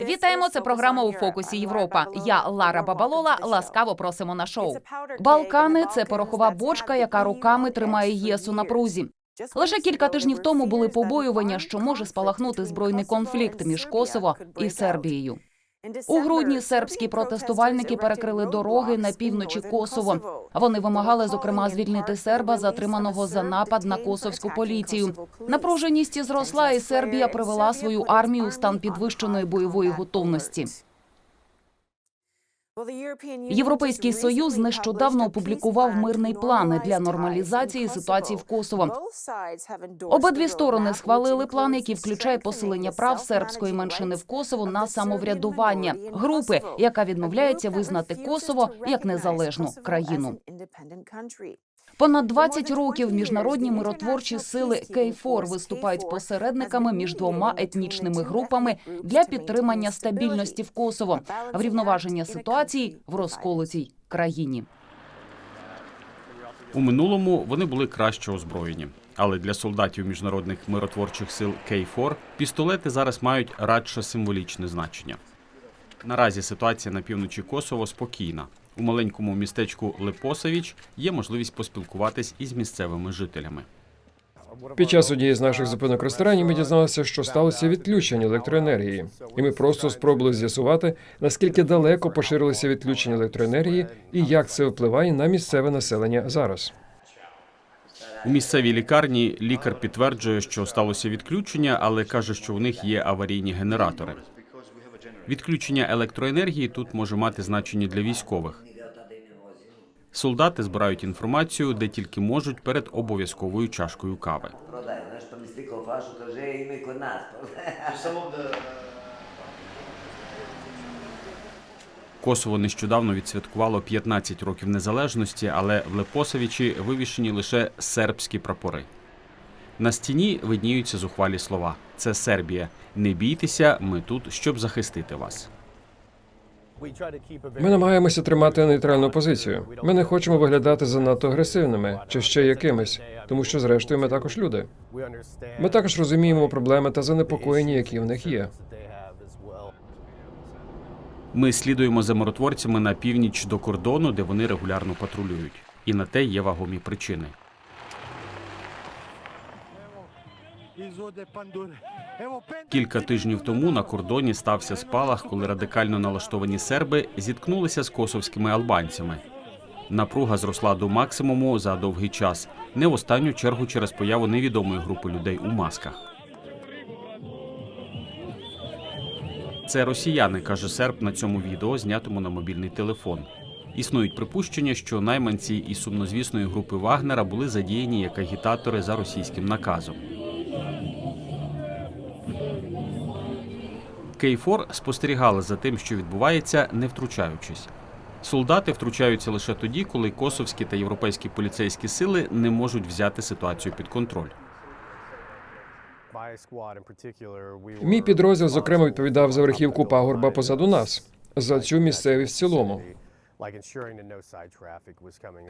Вітаємо. Це програма у фокусі Європа. Я Лара Бабалола. Ласкаво просимо на шоу. Балкани це порохова бочка, яка роками тримає ЄС у напрузі. Лише кілька тижнів тому були побоювання, що може спалахнути збройний конфлікт між Косово і Сербією. У грудні сербські протестувальники перекрили дороги на півночі Косово. Вони вимагали, зокрема, звільнити серба, затриманого за напад на косовську поліцію. Напруженість зросла, і Сербія привела свою армію у стан підвищеної бойової готовності. Європейський союз нещодавно опублікував мирний план для нормалізації ситуації в Косово. Обидві сторони схвалили план, який включає посилення прав сербської меншини в Косово на самоврядування групи, яка відмовляється визнати Косово як незалежну країну. Понад 20 років міжнародні миротворчі сили Кейфор виступають посередниками між двома етнічними групами для підтримання стабільності в Косово, врівноваження ситуації в розколотій країні. У минулому вони були краще озброєні. Але для солдатів міжнародних миротворчих сил Кейфор пістолети зараз мають радше символічне значення. Наразі ситуація на півночі Косово спокійна. У маленькому містечку Лепосевіч є можливість поспілкуватись із місцевими жителями. Під час однієї з наших зупинок ресторанів ми дізналися, що сталося відключення електроенергії, і ми просто спробували з'ясувати, наскільки далеко поширилося відключення електроенергії і як це впливає на місцеве населення зараз. У місцевій лікарні лікар підтверджує, що сталося відключення, але каже, що в них є аварійні генератори. Відключення електроенергії тут може мати значення для військових. Солдати збирають інформацію, де тільки можуть перед обов'язковою чашкою кави. Nas. Косово нещодавно відсвяткувало 15 років незалежності, але в Лепосовічі вивішені лише сербські прапори. На стіні видніються зухвалі слова: це Сербія. Не бійтеся, ми тут, щоб захистити вас. Ми намагаємося тримати нейтральну позицію. Ми не хочемо виглядати занадто агресивними чи ще якимись, тому що, зрештою, ми також люди. Ми також розуміємо проблеми та занепокоєння, які в них є. Ми слідуємо за миротворцями на північ до кордону, де вони регулярно патрулюють. І на те є вагомі причини. Кілька тижнів тому на кордоні стався спалах, коли радикально налаштовані серби зіткнулися з косовськими албанцями. Напруга зросла до максимуму за довгий час, не в останню чергу через появу невідомої групи людей у масках. Це росіяни, каже серб на цьому відео, знятому на мобільний телефон. Існують припущення, що найманці із сумнозвісної групи Вагнера були задіяні як агітатори за російським наказом. Кейфор спостерігали за тим, що відбувається, не втручаючись. Солдати втручаються лише тоді, коли косовські та європейські поліцейські сили не можуть взяти ситуацію під контроль. Мій підрозділ, зокрема, відповідав за верхівку пагорба позаду нас, за цю місцевість в цілому.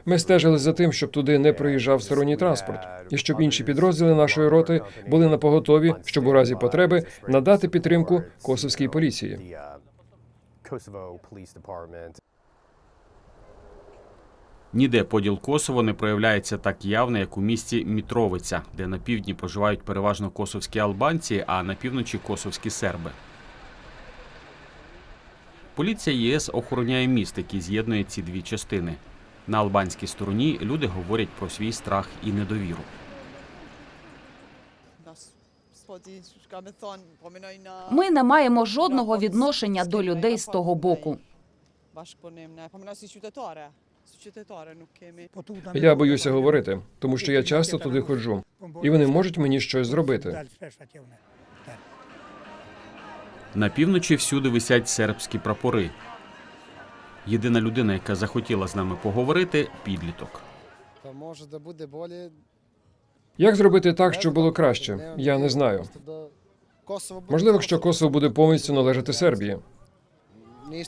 Ми стежили за тим, щоб туди не проїжджав сторонній транспорт, і щоб інші підрозділи нашої роти були на поготові, щоб у разі потреби надати підтримку косовській поліції. Ніде поділ Косово не проявляється так явно, як у місті Мітровиця, де на півдні проживають переважно косовські албанці, а на півночі косовські серби. Поліція ЄС охороняє міст, який з'єднує ці дві частини. На албанській стороні люди говорять про свій страх і недовіру. Ми не маємо жодного відношення до людей з того боку. Я боюся говорити, тому що я часто туди ходжу, і вони можуть мені щось зробити. На півночі всюди висять сербські прапори. Єдина людина, яка захотіла з нами поговорити підліток. Може да буде болje. Як зробити так, щоб було краще? Я не знаю. Можливо, якщо Косово буде повністю належати Сербії.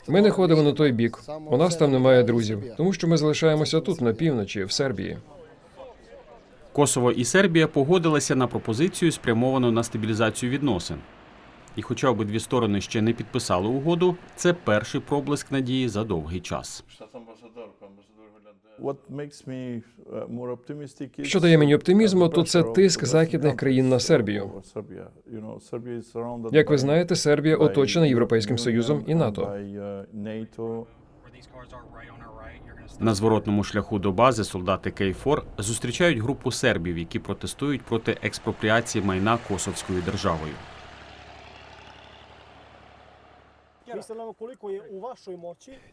Ми не ходимо на той бік. У нас там немає друзів, тому що ми залишаємося тут, на півночі, в Сербії. Косово і Сербія погодилися на пропозицію, спрямовану на стабілізацію відносин. І хоча обидві сторони ще не підписали угоду, це перший проблиск надії за довгий час. Що дає мені оптимізму, то це тиск західних країн на Сербію. Як ви знаєте, Сербія оточена Європейським Союзом і НАТО. На зворотному шляху до бази солдати Кейфор зустрічають групу сербів, які протестують проти експропріації майна Косовською державою.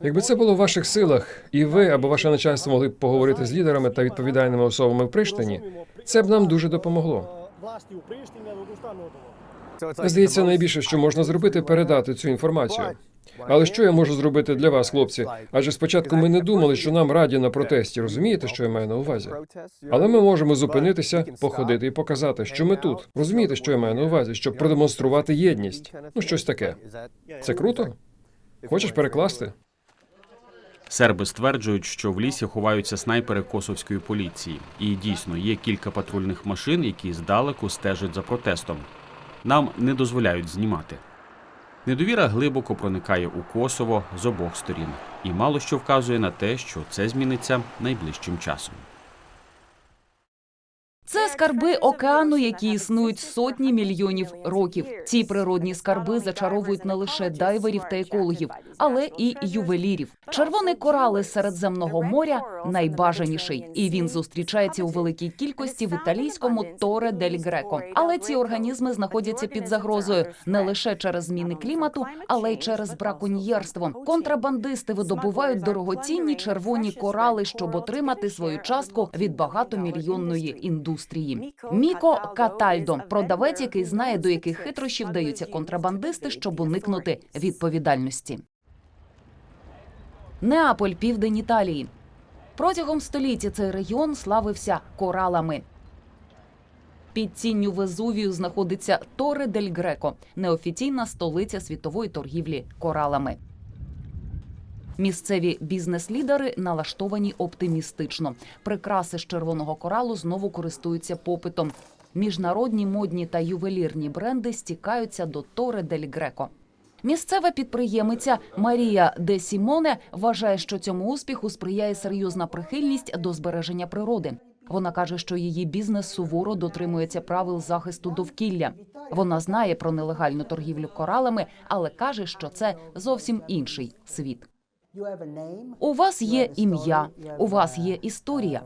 Якби це було в ваших силах, і ви або ваше начальство могли б поговорити з лідерами та відповідальними особами в Приштині, це б нам дуже допомогло. Здається, найбільше, що можна зробити, передати цю інформацію. Але що я можу зробити для вас, хлопці? Адже спочатку ми не думали, що нам раді на протесті. Розумієте, що я маю на увазі? Але ми можемо зупинитися, походити і показати, що ми тут. Розумієте, що я маю на увазі, щоб продемонструвати єдність. Ну, щось таке. Це круто? Хочеш перекласти? Серби стверджують, що в лісі ховаються снайпери косовської поліції, і дійсно є кілька патрульних машин, які здалеку стежать за протестом. Нам не дозволяють знімати. Недовіра глибоко проникає у Косово з обох сторін, і мало що вказує на те, що це зміниться найближчим часом. Це скарби океану, які існують сотні мільйонів років. Ці природні скарби зачаровують не лише дайверів та екологів, але і ювелірів. Червоний корал із Середземного моря найбажаніший, і він зустрічається у великій кількості в італійському Торе дель Греко. Але ці організми знаходяться під загрозою не лише через зміни клімату, але й через браконьєрство. Контрабандисти видобувають дорогоцінні червоні корали, щоб отримати свою частку від багатомільйонної індустрії. Міко Катальдо, продавець, який знає, до яких хитрощів даються контрабандисти, щоб уникнути відповідальності. Неаполь, південь Італії. Протягом століття цей регіон славився коралами. Під тінню Везувію знаходиться Торе дель Греко, неофіційна столиця світової торгівлі коралами. Місцеві бізнес-лідери налаштовані оптимістично. Прикраси з червоного коралу знову користуються попитом. Міжнародні модні та ювелірні бренди стікаються до Торе дель Греко. Місцева підприємиця Марія Де Сімоне вважає, що цьому успіху сприяє серйозна прихильність до збереження природи. Вона каже, що її бізнес суворо дотримується правил захисту довкілля. Вона знає про нелегальну торгівлю коралами, але каже, що це зовсім інший світ. У вас є ім'я, у вас є історія.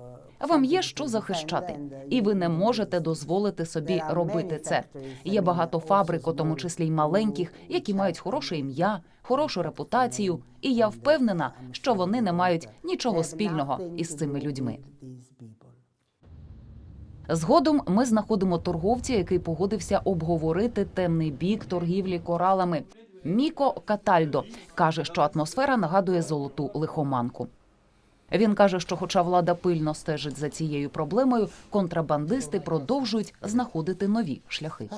Вам є що захищати, і ви не можете дозволити собі робити це. Є багато фабрик, у тому числі й маленьких, які мають хороше ім'я, хорошу репутацію, і я впевнена, що вони не мають нічого спільного із цими людьми. Згодом ми знаходимо торговця, який погодився обговорити темний бік торгівлі коралами. Міко Катальдо каже, що атмосфера нагадує золоту лихоманку. Він каже, що, хоча влада пильно стежить за цією проблемою, контрабандисти продовжують знаходити нові шляхи.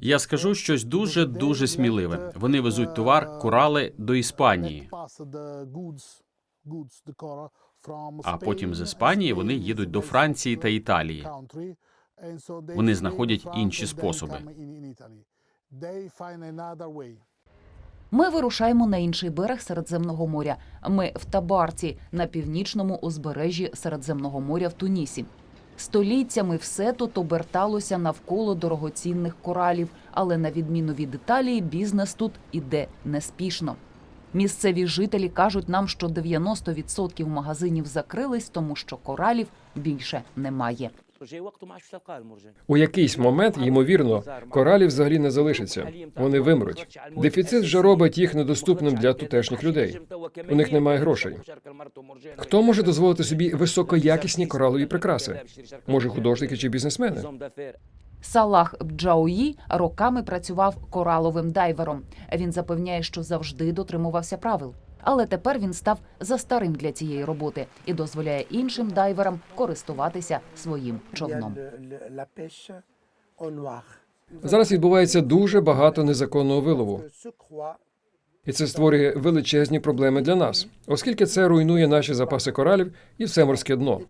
Я скажу щось дуже дуже сміливе. Вони везуть товар корали до Іспанії, а потім з Іспанії вони їдуть до Франції та Італії. Вони знаходять інші способи. Ми вирушаємо на інший берег Середземного моря. Ми в Табарці на північному узбережжі Середземного моря в Тунісі. Століттями все тут оберталося навколо дорогоцінних коралів, але на відміну від Італії, бізнес тут іде неспішно. Місцеві жителі кажуть нам, що 90% магазинів закрились, тому що коралів більше немає. У якийсь момент, ймовірно, коралів взагалі не залишиться. Вони вимруть. Дефіцит вже робить їх недоступним для тутешніх людей. У них немає грошей. Хто може дозволити собі високоякісні коралові прикраси? Може, художники чи бізнесмени? Салах Бджауї роками працював кораловим дайвером. Він запевняє, що завжди дотримувався правил. Але тепер він став застарим для цієї роботи і дозволяє іншим дайверам користуватися своїм човном. Зараз відбувається дуже багато незаконного вилову, і це створює величезні проблеми для нас, оскільки це руйнує наші запаси коралів і все морське дно.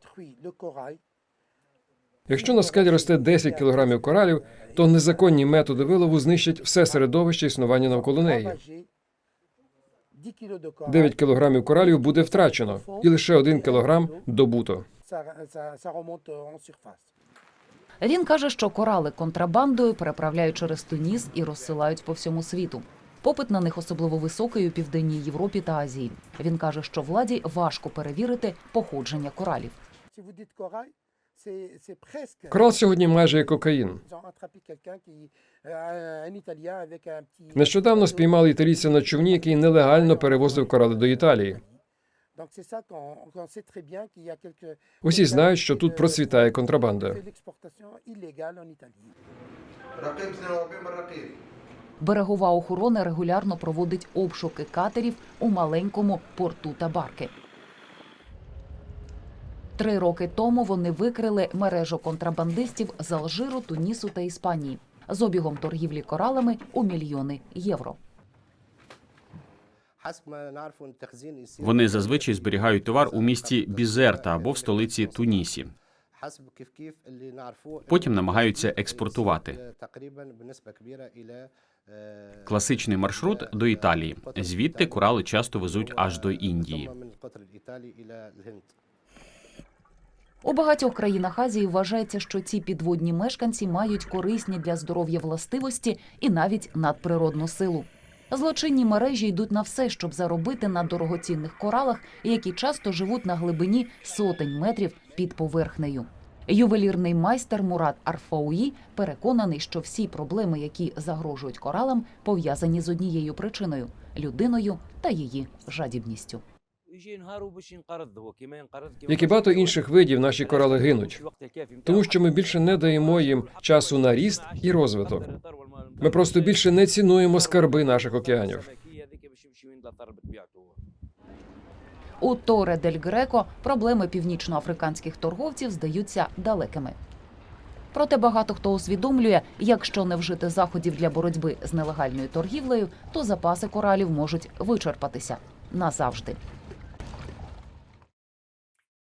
Якщо на скелі росте 10 кілограмів коралів, то незаконні методи вилову знищать все середовище існування навколо неї. 9 кілограмів коралів буде втрачено, і лише 1 кілограм добуто. Він каже, що корали контрабандою переправляють через Туніс і розсилають по всьому світу. Попит на них особливо високий у південній Європі та Азії. Він каже, що владі важко перевірити походження коралів. Корал сьогодні майже як кокаїн. Нещодавно спіймали італійця на човні, який нелегально перевозив корали до Італії. Усі знають, що тут процвітає контрабанда. Берегова охорона регулярно проводить обшуки катерів у маленькому порту Табарки. Три роки тому вони викрили мережу контрабандистів з Алжиру, Тунісу та Іспанії з обігом торгівлі коралами у мільйони євро. Вони зазвичай зберігають товар у місті Бізерта або в столиці Тунісі. Потім намагаються експортувати. Класичний маршрут до Італії. Звідти корали часто везуть аж до Індії. У багатьох країнах Азії вважається, що ці підводні мешканці мають корисні для здоров'я властивості і навіть надприродну силу. Злочинні мережі йдуть на все, щоб заробити на дорогоцінних коралах, які часто живуть на глибині сотень метрів під поверхнею. Ювелірний майстер Мурат Арфауї переконаний, що всі проблеми, які загрожують коралам, пов'язані з однією причиною людиною та її жадібністю. Як і багато інших видів, наші корали гинуть, тому що ми більше не даємо їм часу на ріст і розвиток. Ми просто більше не цінуємо скарби наших океанів. У Торе дель Греко проблеми північноафриканських торговців здаються далекими. Проте багато хто усвідомлює, якщо не вжити заходів для боротьби з нелегальною торгівлею, то запаси коралів можуть вичерпатися назавжди.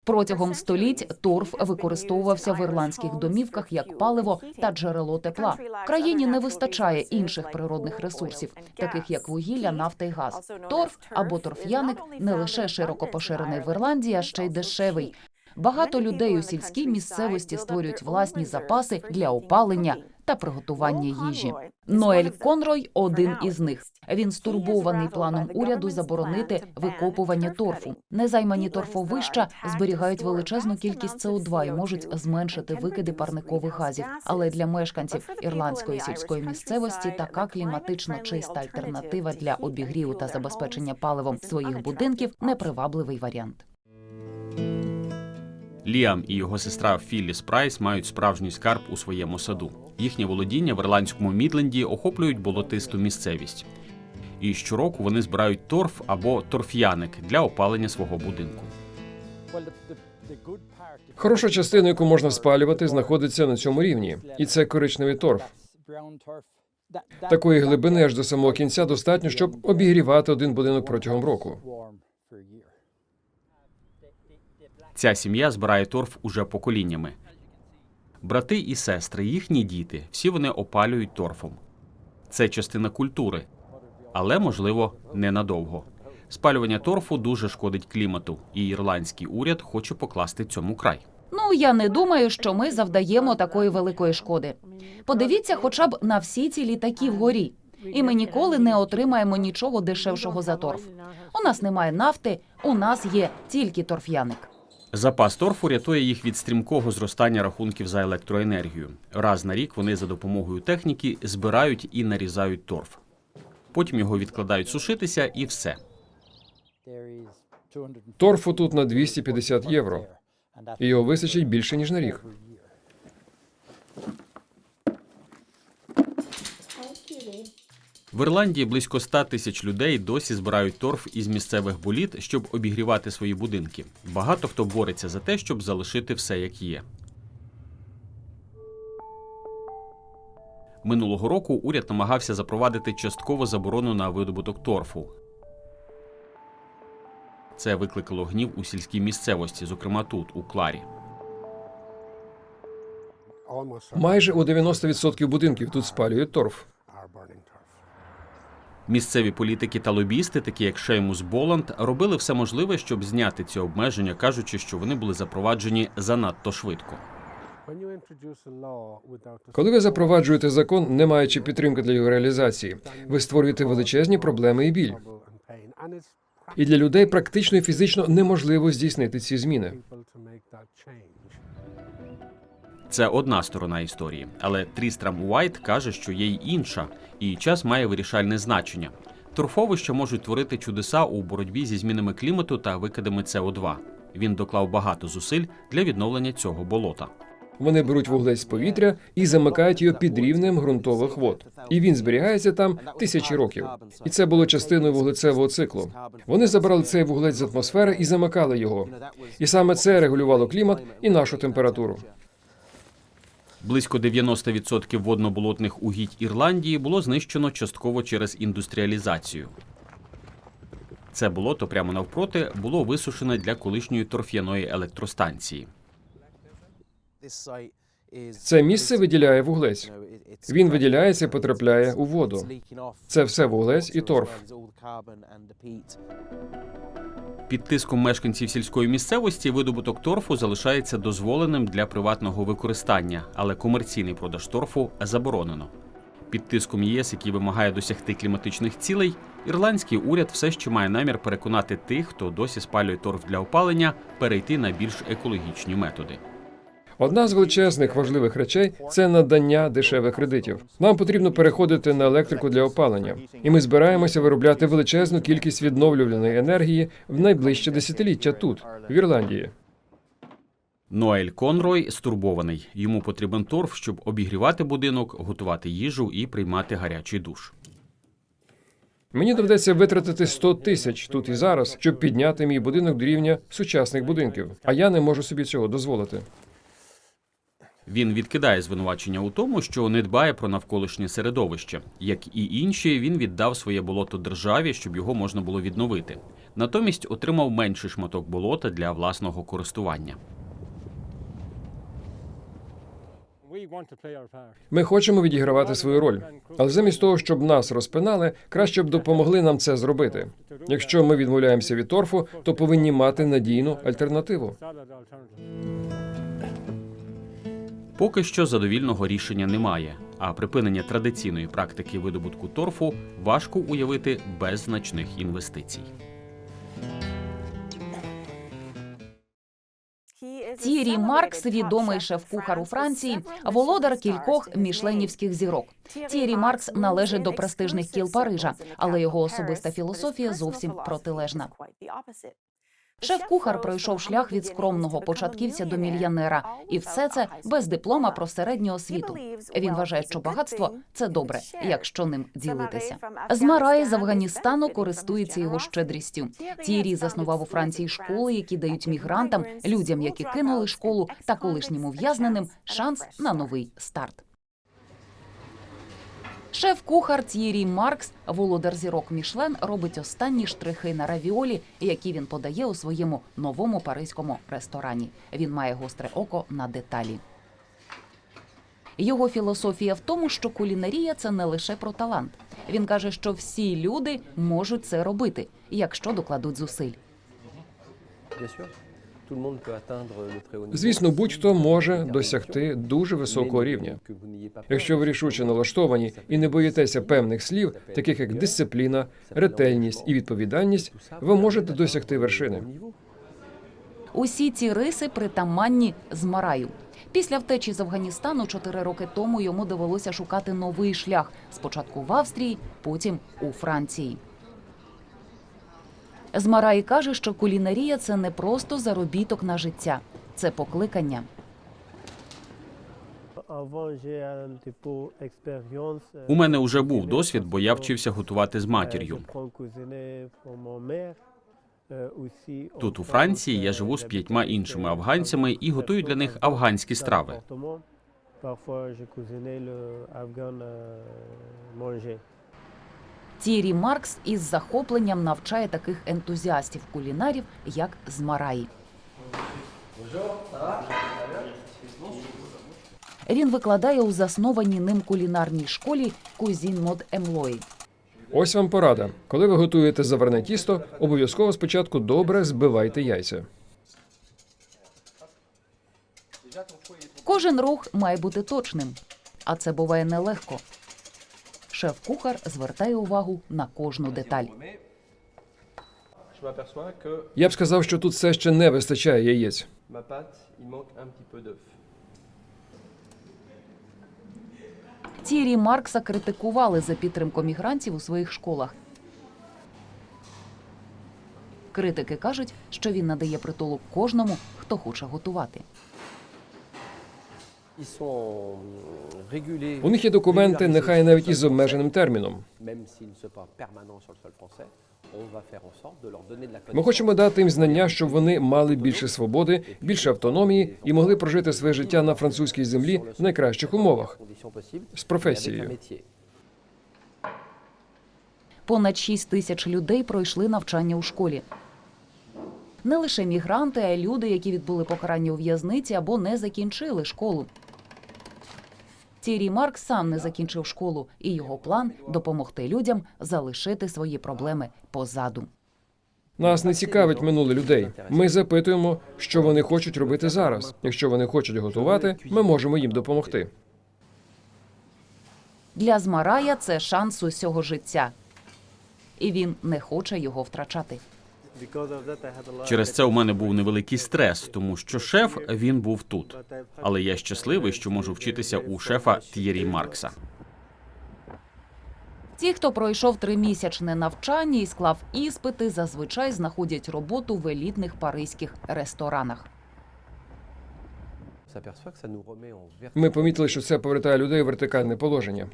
Протягом століть торф використовувався в ірландських домівках як паливо та джерело тепла. Країні не вистачає інших природних ресурсів, таких як вугілля, нафта і газ. Торф або торф'яник не лише широко поширений в Ірландії, а ще й дешевий. Багато людей у сільській місцевості створюють власні запаси для опалення та приготування їжі. Ноель Конрой один із них. Він стурбований планом уряду заборонити викопування торфу. Незаймані торфовища зберігають величезну кількість СО2 і можуть зменшити викиди парникових газів. Але для мешканців ірландської сільської місцевості така кліматично чиста альтернатива для обігріву та забезпечення паливом своїх будинків непривабливий варіант. Ліам і його сестра Філіс Прайс мають справжній скарб у своєму саду. Їхнє володіння в ірландському Мідленді охоплюють болотисту місцевість. І щороку вони збирають торф або торф'яник для опалення свого будинку. Хороша частина, яку можна спалювати, знаходиться на цьому рівні, і це коричневий торф. Такої глибини аж до самого кінця достатньо, щоб обігрівати один будинок протягом року. Ця сім'я збирає торф уже поколіннями. Брати і сестри, їхні діти, всі вони опалюють торфом. Це частина культури, але можливо ненадовго. Спалювання торфу дуже шкодить клімату, і ірландський уряд хоче покласти цьому край. Ну я не думаю, що ми завдаємо такої великої шкоди. Подивіться, хоча б на всі ці літаки вгорі. І ми ніколи не отримаємо нічого дешевшого за торф. У нас немає нафти, у нас є тільки торф'яник. Запас торфу рятує їх від стрімкого зростання рахунків за електроенергію. Раз на рік вони за допомогою техніки збирають і нарізають торф. Потім його відкладають сушитися і все. Торфу тут на 250 євро, і його вистачить більше ніж на рік. В Ірландії близько 100 тисяч людей досі збирають торф із місцевих боліт, щоб обігрівати свої будинки. Багато хто бореться за те, щоб залишити все як є. Минулого року уряд намагався запровадити часткову заборону на видобуток торфу. Це викликало гнів у сільській місцевості, зокрема тут, у Кларі. Майже у 90% будинків тут спалюють торф. Місцеві політики та лобісти, такі як Шеймус Боланд, робили все можливе, щоб зняти ці обмеження, кажучи, що вони були запроваджені занадто швидко. Коли ви запроваджуєте закон, не маючи підтримки для його реалізації, ви створюєте величезні проблеми і біль. І для людей практично і фізично неможливо здійснити ці зміни. Це одна сторона історії, але Трістрам Уайт каже, що є й інша, і час має вирішальне значення. Торфовища можуть творити чудеса у боротьбі зі змінами клімату та викидами СО2. Він доклав багато зусиль для відновлення цього болота. Вони беруть вуглець з повітря і замикають його під рівнем ґрунтових вод. І він зберігається там тисячі років. І це було частиною вуглецевого циклу. Вони забрали цей вуглець з атмосфери і замикали його. І саме це регулювало клімат і нашу температуру. Близько 90% водноболотних угідь Ірландії було знищено частково через індустріалізацію. Це болото прямо навпроти було висушене для колишньої торф'яної електростанції. Це місце виділяє вуглець. Він виділяється і потрапляє у воду. Це все вуглець і торф. Під тиском мешканців сільської місцевості видобуток торфу залишається дозволеним для приватного використання, але комерційний продаж торфу заборонено. Під тиском ЄС, який вимагає досягти кліматичних цілей, ірландський уряд все ще має намір переконати тих, хто досі спалює торф для опалення, перейти на більш екологічні методи. Одна з величезних важливих речей це надання дешевих кредитів. Нам потрібно переходити на електрику для опалення, і ми збираємося виробляти величезну кількість відновлюваної енергії в найближче десятиліття тут, в Ірландії. Ноель Конрой стурбований. Йому потрібен торф, щоб обігрівати будинок, готувати їжу і приймати гарячий душ. Мені доведеться витратити 100 тисяч тут і зараз, щоб підняти мій будинок до рівня сучасних будинків. А я не можу собі цього дозволити. Він відкидає звинувачення у тому, що не дбає про навколишнє середовище. Як і інші, він віддав своє болото державі, щоб його можна було відновити. Натомість отримав менший шматок болота для власного користування. Ми хочемо відігравати свою роль, але замість того, щоб нас розпинали, краще б допомогли нам це зробити. Якщо ми відмовляємося від торфу, то повинні мати надійну альтернативу. Поки що задовільного рішення немає, а припинення традиційної практики видобутку торфу важко уявити без значних інвестицій. Тірі Маркс, відомий шеф-кухар у Франції, володар кількох мішленівських зірок. Тірі Маркс належить до престижних кіл Парижа, але його особиста філософія зовсім протилежна. Шеф-кухар пройшов шлях від скромного початківця до мільйонера, і все це без диплома про середню освіту. Він вважає, що багатство це добре, якщо ним ділитися. Змарай з Афганістану користується його щедрістю. Тірі заснував у Франції школи, які дають мігрантам, людям, які кинули школу, та колишнім ув'язненим шанс на новий старт. Шеф-кухар Т'єрі Маркс, володар зірок Мішлен, робить останні штрихи на равіолі, які він подає у своєму новому паризькому ресторані. Він має гостре око на деталі. Його філософія в тому, що кулінарія це не лише про талант. Він каже, що всі люди можуть це робити, якщо докладуть зусиль. Звісно, будь-хто може досягти дуже високого рівня. Якщо ви рішуче налаштовані і не боїтеся певних слів, таких як дисципліна, ретельність і відповідальність, ви можете досягти вершини. Усі ці риси притаманні Змараю. Після втечі з Афганістану чотири роки тому йому довелося шукати новий шлях. Спочатку в Австрії, потім у Франції. Змарай каже, що кулінарія це не просто заробіток на життя, це покликання. У мене вже був досвід, бо я вчився готувати з матір'ю. Тут у Франції я живу з п'ятьма іншими афганцями і готую для них афганські страви. Тірі Маркс із захопленням навчає таких ентузіастів кулінарів, як Змараї. Він викладає у заснованій ним кулінарній школі Кузін Мод Емлої. Ось вам порада. Коли ви готуєте заварне тісто, обов'язково спочатку добре збивайте яйця. Кожен рух має бути точним, а це буває нелегко. Шеф-кухар звертає увагу на кожну деталь. Я б сказав, що тут все ще не вистачає яєць. Тірі Маркса критикували за підтримку мігрантів у своїх школах. Критики кажуть, що він надає притулок кожному, хто хоче готувати. Ils. У них є документи, нехай навіть із обмеженим терміном. Ми хочемо дати їм знання, щоб вони мали більше свободи, більше автономії і могли прожити своє життя на французькій землі в найкращих умовах з професією. Понад 6 тисяч людей пройшли навчання у школі. Не лише мігранти, а й люди, які відбули покарання у в'язниці або не закінчили школу. Тірі Марк сам не закінчив школу, і його план допомогти людям залишити свої проблеми позаду. Нас не цікавить минуле людей. Ми запитуємо, що вони хочуть робити зараз. Якщо вони хочуть готувати, ми можемо їм допомогти. Для Змарая це шанс усього життя, і він не хоче його втрачати. Через це у мене був невеликий стрес, тому що шеф він був тут. Але я щасливий, що можу вчитися у шефа Т'єрі Маркса. Ті, хто пройшов тримісячне навчання і склав іспити, зазвичай знаходять роботу в елітних паризьких ресторанах. Ми помітили, що це повертає людей у вертикальне положення.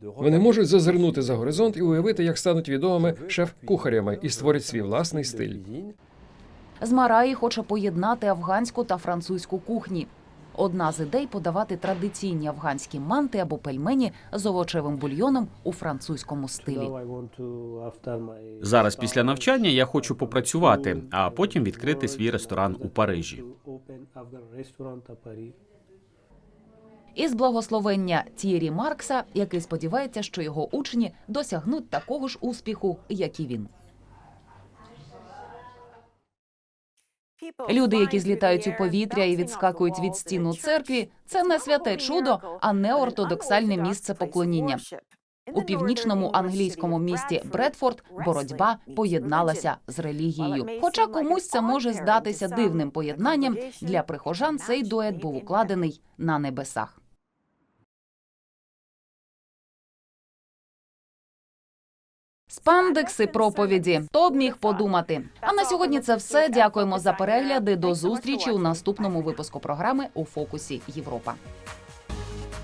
Вони можуть зазирнути за горизонт і уявити, як стануть відомими шеф-кухарями і створять свій власний стиль. Змараї хоче поєднати афганську та французьку кухні. Одна з ідей подавати традиційні афганські манти або пельмені з овочевим бульйоном у французькому стилі. Зараз після навчання я хочу попрацювати, а потім відкрити свій ресторан у Парижі. Із благословення Тірі Маркса, який сподівається, що його учні досягнуть такого ж успіху, як і він. Люди, які злітають у повітря і відскакують від стіну церкві, це не святе чудо, а не ортодоксальне місце поклоніння. У північному англійському місті Бредфорд боротьба поєдналася з релігією. Хоча комусь це може здатися дивним поєднанням, для прихожан цей дует був укладений на небесах. Спандекси проповіді. Хто б міг подумати? А на сьогодні це все. Дякуємо за перегляди. До зустрічі у наступному випуску програми у фокусі Європа.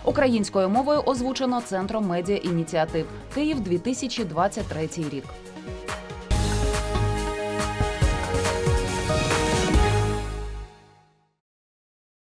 Українською мовою озвучено центром медіа ініціатив Київ 2023 рік.